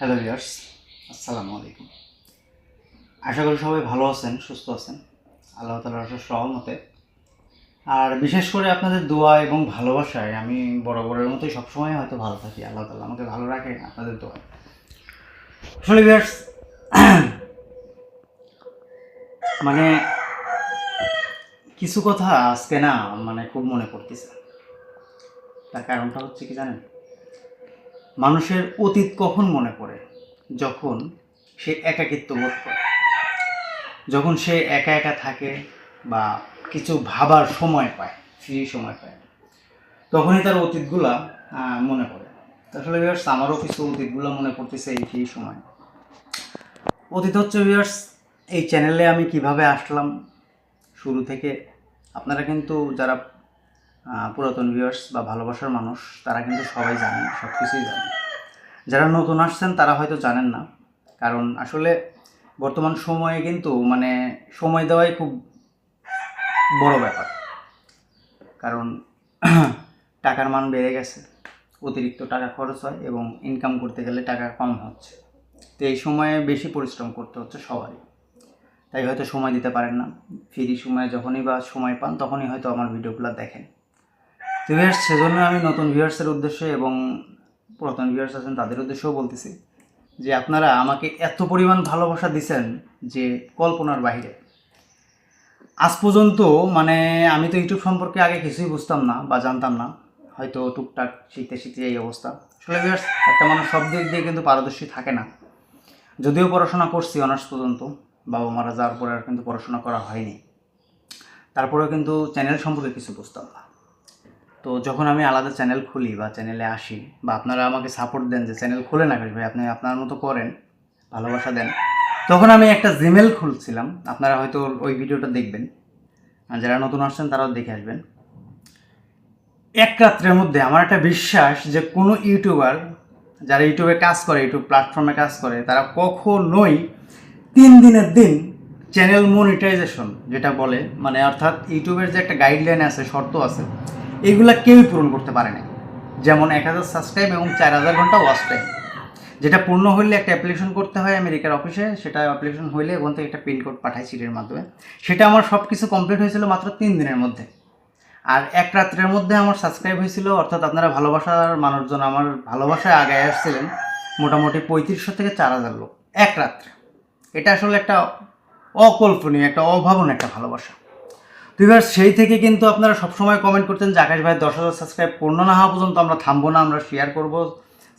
Hello viewers আসসালামু আলাইকুম আশা করি সবাই ভালো আছেন, সুস্থ আছেন। আল্লাহ তালার রহমতে আর বিশেষ করে আপনাদের দোয়া এবং ভালোবাসায় আমি বরাবরের মতোই সবসময় হয়তো ভালো থাকি। আল্লাহ তালা আমাকে ভালো রাখে আপনাদের দোয়ায় আসলে ভিউয়ার্স মানে কিছু কথা আজকে না মানে খুব মনে পড়তেছে। তার কারণটা হচ্ছে কি জানেন? মানুষের অতীত কখন মনে পড়ে? যখন সে একাকিত্ব বোধ করে। যখন সে একা একা থাকে বা কিছু ভাবার সময় পায়, ফ্রি সময় পায়, তখনই তার অতীতগুলা মনে পড়ে। আসলে ভিউয়ার্স আমারও কিছু অতীতগুলো মনে পড়তেছে এই ফ্রি সময়। অতীত হচ্ছে ভিউয়ার্স এই চ্যানেলে আমি কীভাবে আসলাম, শুরু থেকে, আপনারা কিন্তু যারা পুরাতন ভিউয়ার্স বা ভালোবাসার মানুষ, তারা কিন্তু সবাই জানেন সব কিছুই জানেন যারা নতুন আসছেন, তারা হয়তো জানেন না। কারণ আসলে বর্তমান সময়ে কিন্তু মানে সময় দেওয়াই খুব বড় ব্যাপার। কারণ টাকার মান বেড়ে গেছে, অতিরিক্ত টাকা খরচ হয় এবং ইনকাম করতে গেলে টাকা কম হচ্ছে। তো এই সময়ে বেশি পরিশ্রম করতে হচ্ছে সবারই। তাই হয়তো সময় দিতে পারেন না। ফ্রি সময়ে যখনই বা সময় পান, তখনই হয়তো আমার ভিডিওগুলো দেখেন। তো ভিউয়ার্স সেজন্য আমি নতুন ভিউয়ার্সের উদ্দেশ্যে এবং পুরাতন ভিউয়ার্স আছেন তাদের উদ্দেশ্যেও বলতেছি যে আপনারা আমাকে এত পরিমাণ ভালোবাসা দিছেন যে কল্পনার বাইরে আজ পর্যন্ত মানে আমি তো ইউটিউব সম্পর্কে আগে কিছুই বুঝতাম না বা জানতাম না। হয়তো টুকটাক শিখতে শিখতে এই অবস্থা। আসলে ভিউয়ার্স একটা মানুষ সব দিক দিয়ে কিন্তু পারদর্শী থাকে না। যদিও পড়াশোনা করছি অনার্স পর্যন্ত, বাবা মারা যাওয়ার পরে আর কিন্তু পড়াশোনা করা হয়নি। তারপরেও কিন্তু চ্যানেল সম্পর্কে কিছু বুঝতাম না। তো যখন আমি আলাদা চ্যানেল খুলি বা চ্যানেলে আসি বা আপনারা আমাকে সাপোর্ট দেন যে চ্যানেল খুলে না ভাই? আপনি আপনার মতো করেন, ভালোবাসা দেন। তখন আমি একটা জিমেল খুলছিলাম। আপনারা হয়তো ওই ভিডিওটা দেখবেন। আর যারা নতুন আসছেন, তারাও দেখে আসবেন। এক রাত্রের মধ্যে আমার একটা বিশ্বাস যে কোনো ইউটিউবার যারা ইউটিউবে কাজ করে ইউটিউব প্ল্যাটফর্মে কাজ করে, তারা কখনোই তিন দিনের দিন চ্যানেল মনিটাইজেশন যেটা বলে মানে অর্থাৎ ইউটিউবের যে একটা গাইডলাইন আছে, শর্ত আছে এগুলা কেউই পূরণ করতে পারে না যেমন এক হাজার সাবস্ক্রাইব এবং চার হাজার ঘণ্টা ওয়াচ টাইম যেটা পূর্ণ হইলে একটা অ্যাপ্লিকেশন করতে হয় আমেরিকার অফিসে সেটা অ্যাপ্লিকেশন হইলে ওখান থেকে একটা পিনকোড পাঠায় সিটের মাধ্যমে। সেটা আমার সব কিছু কমপ্লিট হয়েছিল মাত্র তিন দিনের মধ্যে। আর এক রাত্রের মধ্যে আমার সাবস্ক্রাইব হয়েছিল, অর্থাৎ আপনারা ভালোবাসার মানুষজন আমার ভালোবাসায় আগে আসছিলেন, মোটামুটি পঁয়ত্রিশশো থেকে চার হাজার লোক, এক রাত্রে। এটা আসলে একটা অকল্পনীয়, একটা অভাবনীয় একটা ভালোবাসা। তো এবার সেই থেকে কিন্তু আপনারা সবসময় কমেন্ট করতেন যে আকাশ ভাই দশ হাজার সাবস্ক্রাইব পূর্ণ না হওয়া পর্যন্ত আমরা থামবো না, আমরা শেয়ার করব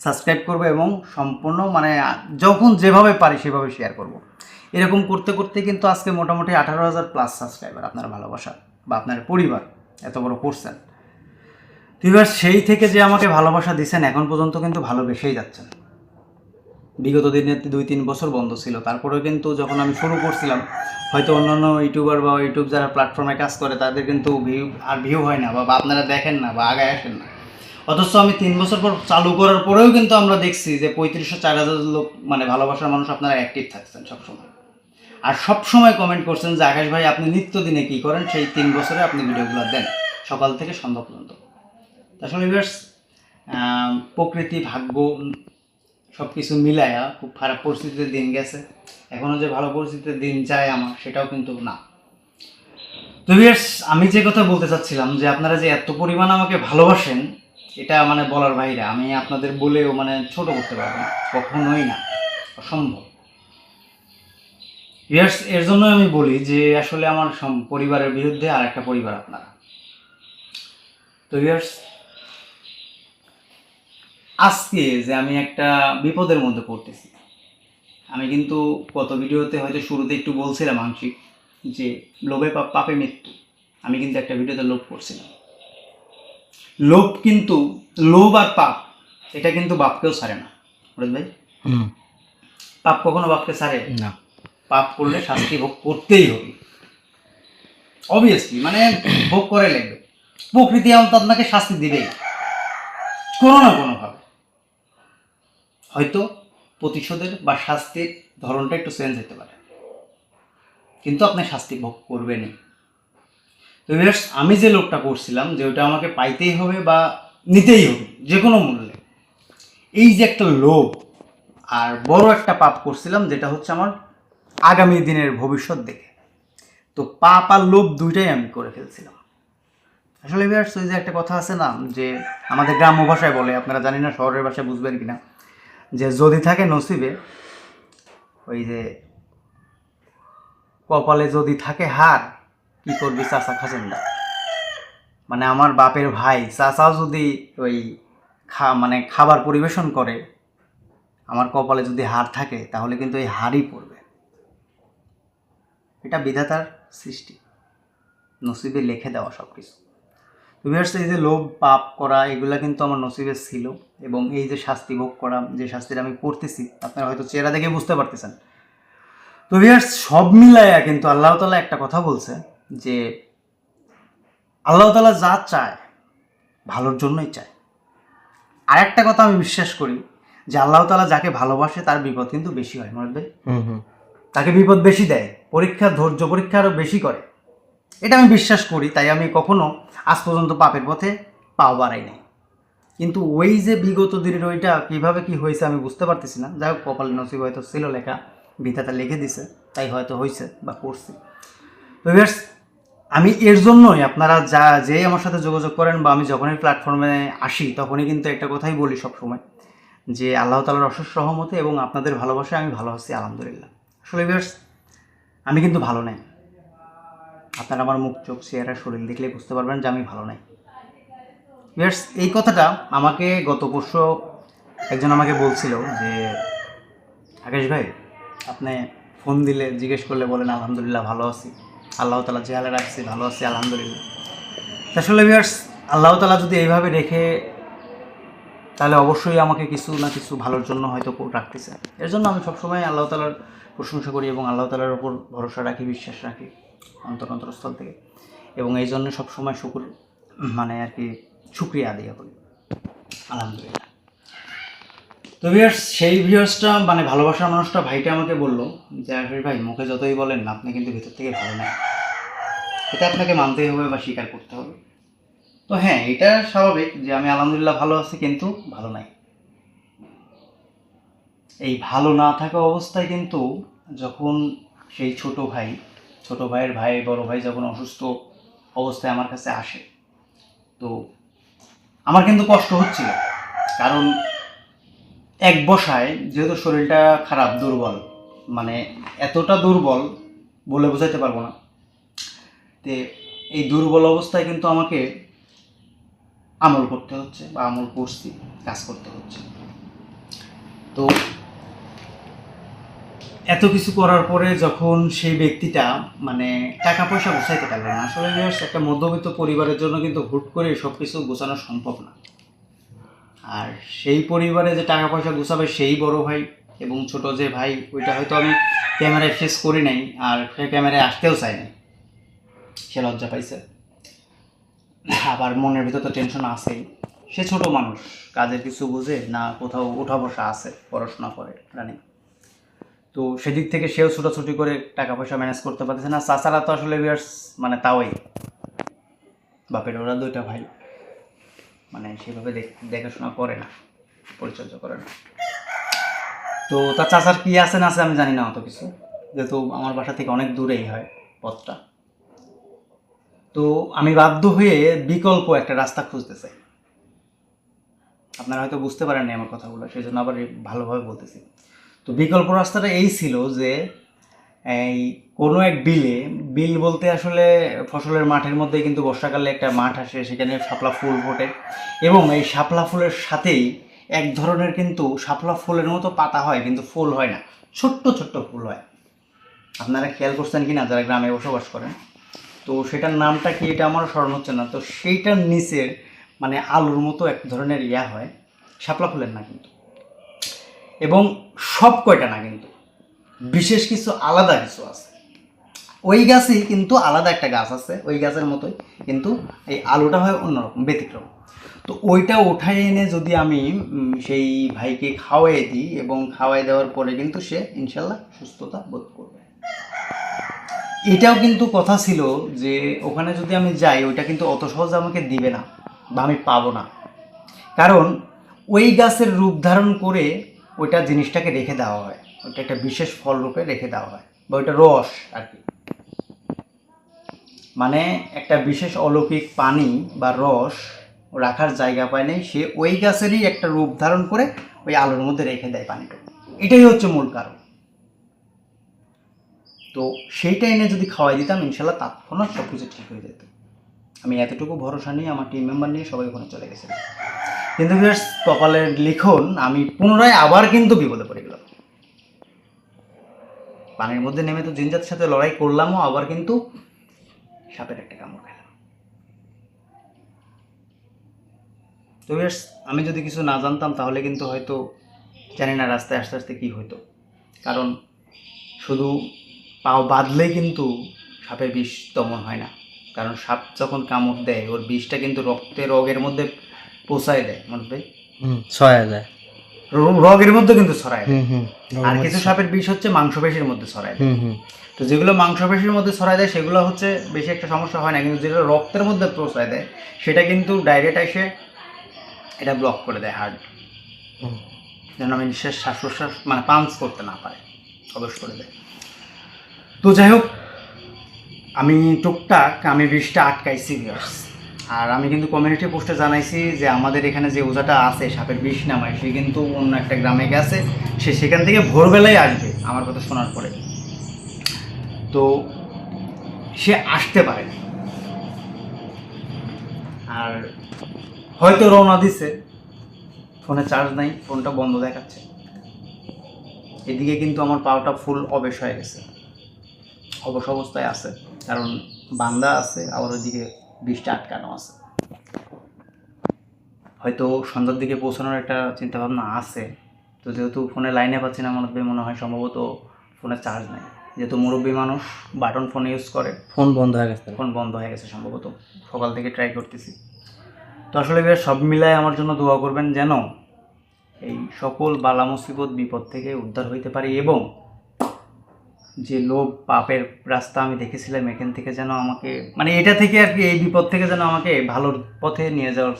সাবস্ক্রাইব করব এবং সম্পূর্ণ মানে যখন যেভাবে পারি সেভাবে শেয়ার করব। এরকম করতে করতে কিন্তু আজকে মোটামুটি আঠারো হাজার প্লাস সাবস্ক্রাইবার আপনার ভালোবাসা বা আপনার পরিবার, এত বড় করছেন তো এবার সেই থেকে যে আমাকে ভালোবাসা দিচ্ছেন এখন পর্যন্ত কিন্তু ভালোবেসেই যাচ্ছেন। বিগত দিনে দুই তিন বছর বন্ধ ছিল। তারপরেও কিন্তু যখন আমি শুরু করছিলাম হয়তো অন্যান্য ইউটিউবার বা ইউটিউব যারা প্ল্যাটফর্মে কাজ করে তাদের কিন্তু ভিউ আর ভিউ হয় না বা আপনারা দেখেন না বা আগায় আসেন না। অথচ আমি তিন বছর পর চালু করার পরেও কিন্তু আমরা দেখছি যে পঁয়ত্রিশশো চার হাজার লোক মানে ভালোবাসার মানুষ আপনারা অ্যাক্টিভ থাকছেন সবসময়। আর সবসময় কমেন্ট করছেন যে আকাশ ভাই আপনি নিত্যদিনে কী করেন? সেই তিন বছরে আপনি ভিডিওগুলো দেন সকাল থেকে সন্ধ্যা পর্যন্ত। আসলে ভিউয়ার্স, প্রকৃতি ভাগ্য সব কিছু মিলায়া খুব খারাপ পরিস্থিতিতে দিন গেছে। এখনও যে ভালো পরিস্থিতিতে দিন যায় আমার সেটাও কিন্তু না। তো ভিউয়ার্স, আমি যে কথা বলতে চাচ্ছিলাম যে আপনারা যে এত পরিমাণ আমাকে ভালোবাসেন এটা মানে বলার বাইরে। আমি আপনাদের বলেও মানে ছোট করতে পারব না। কখনোই না। অসম্ভব। ভিউয়ার্স, এর জন্য আমি বলি যে আসলে আমার পরিবারের বিরুদ্ধে আর একটা পরিবার আপনারা। তো ভিউয়ার্স, আজকে যে আমি একটা বিপদের মধ্যে পড়তেছি। আমি কিন্তু গত ভিডিওতে হয়তো শুরুতে একটু বলছিলাম আংশিক যে লোভে পাপ পাপে মৃত্যু। আমি কিন্তু একটা ভিডিওতে লোভ করছিলাম। লোভ কিন্তু লোভ আর পাপ এটা কিন্তু বাপকেও ছাড়ে না। মুরাদ ভাই? পাপ কখনো বাপকে ছাড়ে? না। পাপ করলে শাস্তি ভোগ করতেই হবে। অবভিয়াসলি মানে ভোগ করে লাগবে। প্রকৃতি অন্ত আপনাকে শাস্তি দিবেই। কোনো না কোনোভাবে। হয়তো প্রতিশোধের বা শাস্তির ধরনটা একটু চেঞ্জ হতে পারে। কিন্তু আপনি শাস্তি ভোগ করবেনই। তো আমি যে লোকটা করছিলাম, যে ওটা আমাকে পাইতেই হবে বা নিতেই হবে, যে কোনো মূল্যে। এই যে একটা লোভ আর বড় একটা পাপ করছিলাম, যেটা হচ্ছে আমার আগামী দিনের ভবিষ্যৎ দেখে। তো পাপ আর লোভ দুইটাই আমি করে ফেলছিলাম। আসলে ভিউয়ার্স ওই যে একটা কথা আছে না, যে আমাদের গ্রাম্য ভাষায় বলে, আপনারা জানি না শহরের ভাষায় বুঝবেন কিনা। যে যদি থাকে নসিবে, ওই যে কপালে যদি থাকে হার, কি করবি চাচা খাজেন্দা? মানে আমার বাপের ভাই চাচাও যদি ওই খা মানে খাবার পরিবেশন করে, আমার কপালে যদি হার থাকে, তাহলে কিন্তু এই হারই পড়বে। এটা বিধাতার সৃষ্টি। নসিবে লিখে দেওয়া সব কিছু ভিউয়ার্স এই যে লোভ পাপ করা এগুলা কিন্তু আমার নসিবে ছিল এবং এই যে শাস্তি ভোগ করা যে শাস্তিটা আমি করতেছি আপনারা হয়তো চেহারা দেখে বুঝতে পারতেছেন। তো ভিউয়ার্স সব মিলায়া কিন্তু আল্লাহ তালা একটা কথা বলছে যে আল্লাহ তালা যা চায় ভালোর জন্যই চায়। আর একটা কথা আমি বিশ্বাস করি যে আল্লাহ তালা যাকে ভালোবাসে তার বিপদ কিন্তু বেশি হয় মনে ভাই। হুম হুম। তাকে বিপদ বেশি দেয় পরীক্ষা ধৈর্য পরীক্ষা আরও বেশি করে। এটা আমি বিশ্বাস করি, তাই আমি কখনো আজ পর্যন্ত পাপের পথে পাও বাড়াই নাই। কিন্তু ওই যে বিগত দিনের ওইটা কীভাবে কি হয়েছে আমি বুঝতে পারতেছি না। যাই হোক, কপালে নসিব হয়তো ছিল, লেখা বিধাতা লিখে দিছে, তাই হয়তো হয়েছে বা করছি। তো আমি এর জন্যই আপনারা যা, যেই আমার সাথে যোগাযোগ করেন বা আমি যখনই প্ল্যাটফর্মে আসি, তখনই কিন্তু একটা কথাই বলি সবসময়, যে আল্লাহ তালার অশেষ সহমতে এবং আপনাদের ভালোবাসায় আমি ভালো আছি, আলহামদুলিল্লাহ। আসলে ভিউয়ার্স আমি কিন্তু ভালো নাই। আপনারা আমার মুখ, চোখ, চেহারা, শরীর দেখলে বুঝতে পারবেন যে আমি ভালো নাই। ভিউয়ার্স এই কথাটা আমাকে গত পরশু একজন আমাকে বলছিল যে, আকাশ ভাই, আপনি ফোন দিলে জিজ্ঞেস করলে বলেন, আলহামদুলিল্লাহ, ভালো আছি। আল্লাহ তালা জেহালে রাখছি, ভালো আছি, আলহামদুলিল্লাহ। আসলে ভিউয়ার্স আল্লাহ তালা যদি এইভাবে রেখে, তাহলে অবশ্যই আমাকে কিছু না কিছু ভালোর জন্য হয়তো রাখতেছে। এর জন্য আমি সবসময় আল্লাহ তালার প্রশংসা করি এবং আল্লাহ তালার উপর ভরসা রাখি, বিশ্বাস রাখি। অন্তর অন্তরস্থল থেকে। এবং এই জন্য সবসময় শুকুর মানে আর কি শুক্রিয়া আদায় করি। আলহামদুলিল্লাহ। তো ভিউয়ার্স সেই ভিউয়ার্সটা মানে ভালোবাসার মানুষটা ভাইটা আমাকে বলল যে, আশিস ভাই, মুখে যতই বলেন না, আপনি কিন্তু ভিতর থেকে ভালো না। এটা আপনাকে মানতেই হবে বা স্বীকার করতে হবে। তো হ্যাঁ এটা স্বাভাবিক যে, আমি আলহামদুলিল্লাহ ভালো আছি, কিন্তু ভালো নাই। এই ভালো না থাকা অবস্থায় কিন্তু যখন সেই ছোট ভাই ছোট ভাইয়ের ভাই, বড় ভাই যখন অসুস্থ অবস্থায় আমার কাছে আসে, তো আমার কিন্তু কষ্ট হচ্ছিল। কারণ এক বসায় যেহেতু শরীরটা খারাপ, দুর্বল মানে এতটা দুর্বল বলে বোঝাইতে পারব না। তে এই দুর্বল অবস্থায় কিন্তু আমাকে আমল করতে হচ্ছে বা আমল করছি, কাজ করতে হচ্ছে। তো এত কিছু করার পরে যখন সেই ব্যক্তিটা মানে টাকা পয়সা গোছাইতে পারল না, আসলে একটা মধ্যবিত্ত পরিবারের জন্য কিন্তু হুট করে সব কিছু গোছানো সম্ভব না। আর সেই পরিবারে যে টাকা পয়সা গোছাবে সেই বড় ভাই এবং ছোট যে ভাই, ওইটা হয়তো আমি ক্যামেরায় ফেস করি নাই আর সে ক্যামেরায় আসতেও চাই নাই। সে লজ্জা পাইছে। আবার মনের ভিতর তো টেনশন আছেই। সে ছোট মানুষ, কাজের কিছু বুঝে না কোথাও ওঠা বসা আছে, পড়াশোনা করে জানি তো সেদিক থেকে সেও ছোটাছুটি করে টাকা পয়সা ম্যানেজ করতে পারতেছে না। চাচারা তো আসলে viewers মানে তাওই। বাপের, ওরা দুইটা ভাই। মানে সেভাবে দেখাশোনা করে না, পরিচর্যা করে না। তো তার চাচার কি আছে না আছে আমি জানি না অত কিছু। যেহেতু আমার বাসা থেকে অনেক দূরেই হয় পথটা। তো আমি বাধ্য হয়ে বিকল্প একটা রাস্তা খুঁজতে চাই আপনারা হয়তো বুঝতে পারেননি আমার কথাগুলো সেই জন্য আবার ভালোভাবে বলতেছি। তো বিকল্প রাস্তাটা এই ছিল যে, এই কোনো এক বিলে, বিল বলতে আসলে ফসলের মাঠের মধ্যে কিন্তু বর্ষাকালে একটা মাঠ আসে, সেখানে শাপলা ফুল ফোটে। এবং এই শাপলা ফুলের সাথেই এক ধরনের কিন্তু শাপলা ফুলের মতো পাতা হয়, কিন্তু ফুল হয় না। ছোট্ট ছোট্ট ফুল হয়। আপনারা খেয়াল করছেন কি না যারা গ্রামে বসবাস করেন? তো সেটার নামটা কি, এটা আমারও স্মরণ হচ্ছে না। তো সেইটার নিচের মানে আলুর মতো এক ধরনের ইয়া হয়, শাপলা ফুলের না কিন্তু। এবং সব কয়টা না কিন্তু, বিশেষ কিছু আলাদা কিছু আছে। ওই গাছই কিন্তু আলাদা একটা গাছ আছে, ওই গাছের মতোই কিন্তু এই আলুটা হয় অন্যরকম, ব্যতিক্রম। তো ওইটা উঠাই এনে যদি আমি সেই ভাইকে খাওয়াই দিই এবং খাওয়াই দেওয়ার পরে কিন্তু সে ইনশাল্লাহ সুস্থতা বোধ করবে। এটাও কিন্তু কথা ছিল যে ওখানে যদি আমি যাই, ওইটা কিন্তু অত সহজে আমাকে দিবে না বা আমি পাবো না। কারণ ওই গাছের রূপ ধারণ করে ওইটা জিনিসটাকে রেখে দেওয়া হয়। ওইটা একটা বিশেষ ফল রূপে রেখে দেওয়া হয় বা ওইটা রস আর কি। মানে একটা বিশেষ অলৌকিক পানি বা রস রাখার জায়গা পায় নেই, সে ওই গাছেরই একটা রূপ ধারণ করে ওই আলোর মধ্যে রেখে দেয় পানিটা। এটাই হচ্ছে মূল কারণ। তো সেইটা এনে যদি খাওয়াই দিতাম, ইনশাল্লাহ তৎক্ষণাৎ সব কিছু ঠিক হয়ে যেত। আমি এতটুকু ভরসা নিয়ে, আমার টিম মেম্বার নিয়ে সবাই ওখানে চলে গেছে। কিন্তু বিয়ার্স কপালের লিখন আমি পুনরায় আবার কিন্তু বিপদে পড়ে গেলাম। পানির মধ্যে নেমে তো জিনজাতের সাথে লড়াই করলামও, আবার কিন্তু সাপের একটা কামড় খেলাম তো বিয়ার্স আমি যদি কিছু না জানতাম, তাহলে কিন্তু হয়তো জানি না রাস্তায় আস্তে আস্তে কী হতো কারণ শুধু পাও বাঁধলেই কিন্তু সাপের বিষ দমন হয় না। কারণ সাপ যখন কামড় দেয়, ওর বিষটা কিন্তু রক্তে, রগের মধ্যে পৌঁছায় দেয় মনে ভাই। রগের মধ্যে কিন্তু ছড়ায় দেয়। আর কিছু সাপের বিষ হচ্ছে মাংসপেশির মধ্যে ছড়ায় দেয়। তো যেগুলো মাংসপেশির মধ্যে ছড়ায় দেয় সেগুলো হচ্ছে বেশি একটা সমস্যা হয় না কিন্তু যেগুলো রক্তের মধ্যে পৌঁছায় দেয় সেটা কিন্তু ডাইরেক্ট এসে এটা ব্লক করে দেয় হার্ট। যেন আমি নিঃশ্বাস শ্বাস প্রশ্বাস মানে পাঞ্চ করতে না পারে অবশ্য করে দেয়। তো যাই হোক আমি টুকটাক আমি বিষটা আটকাইছি ভিউয়ার্স আর আমি কিন্তু কমিউনিটি পোস্টে জানাইছি যে আমাদের এখানে যে ওজাটা আছে, সাপের বিষ নামায়, সে কিন্তু অন্য একটা গ্রামে গেছে, সে সেখান থেকে ভোরবেলায় আসবে, আমার কথা শোনার পরে। তো সে আসতে পারে। আর হয়তো রওনা দিছে, ফোনে চার্জ নাই, ফোনটা বন্ধ দেখাচ্ছে। এদিকে কিন্তু আমার পাওয়াটা ফুল অবেশ হয়ে গেছে। অবশ অবস্থায় আছে, কারণ বান্দা আছে, আবার ওইদিকে বৃষ্টি আটকানো আছে। হয়তো সন্ধ্যার দিকে পৌঁছানোর একটা চিন্তাভাবনা আছে। তো যেহেতু ফোনে লাইনে পাচ্ছি না মনে হয় মনে হয় সম্ভবত ফোনে চার্জ নেই। যেহেতু মুরব্বী মানুষ বাটন ফোন ইউজ করে। ফোন বন্ধ হয়ে গেছে। ফোন বন্ধ হয়ে গেছে সম্ভবত। সকাল থেকে ট্রাই করতেছি। তো আসলে সব মিলায় আমার জন্য দোয়া করবেন যেন এই সকল বালা মুসিবত বিপদ থেকে উদ্ধার হইতে পারি এবং যে লোভ পাপের রাস্তা আমি দেখেছিলাম এখান থেকে যেন আমাকে মানে এটা থেকে আর কি এই বিপদ থেকে যেন আমাকে ভালোর পথে নিয়ে যাওয়ার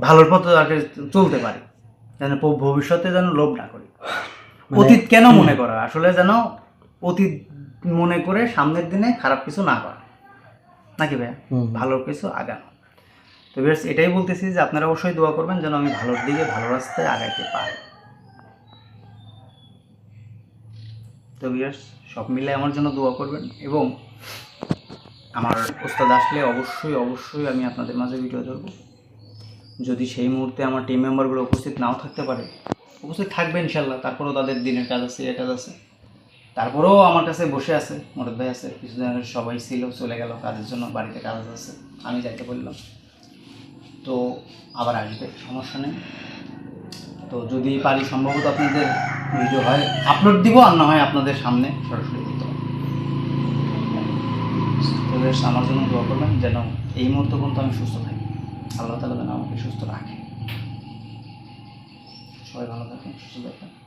ভালোর পথে আর কি চলতে পারি। যেন ভবিষ্যতে যেন লোভ না করি। মানে- অতীত কেন মনে করা? আসলে যেন অতীত মনে করে সামনের দিনে খারাপ কিছু না করা। নাকি ভাইয়া? ভালো কিছু আগানো। তো বেশ এটাই বলতেছি যে আপনারা অবশ্যই দোয়া করবেন যেন আমি ভালোর দিকে ভালো রাস্তায় আগাইতে পারি। তো বিয়ার্স সব মিলে আমার জন্য দোয়া করবেন এবং আমার ওস্তাদ আসলে অবশ্যই অবশ্যই আমি আপনাদের মাঝে ভিডিও ধরবো। যদি সেই মুহূর্তে আমার টিম মেম্বারগুলো উপস্থিত নাও থাকতে পারে, উপস্থিত থাকবে ইনশাল্লাহ তারপরেও তাদের দিনের কাজ আছে, এ কাজ আছে। তারপরেও আমার কাছে বসে আছে, মোরদ ভাই আছে কিছুদিন আগে সবাই ছিল, চলে গেল, কাজের জন্য বাড়িতে কাজ আছে, আমি যাইতে বললাম। তো আবার আসবে, সমস্যা নেই। তো যদি পারি, সম্ভবত আপনাদের ভিডিও হয়। আপলোড দিব আর না হয় আপনাদের সামনে সরাসরি বেশ আমার জন্য দোয়া করবেন যেন এই মুহূর্তে পর্যন্ত আমি সুস্থ থাকি। আল্লাহ তালা যেন আমাকে সুস্থ রাখে। সবাই ভালো থাকেন, সুস্থ থাকেন।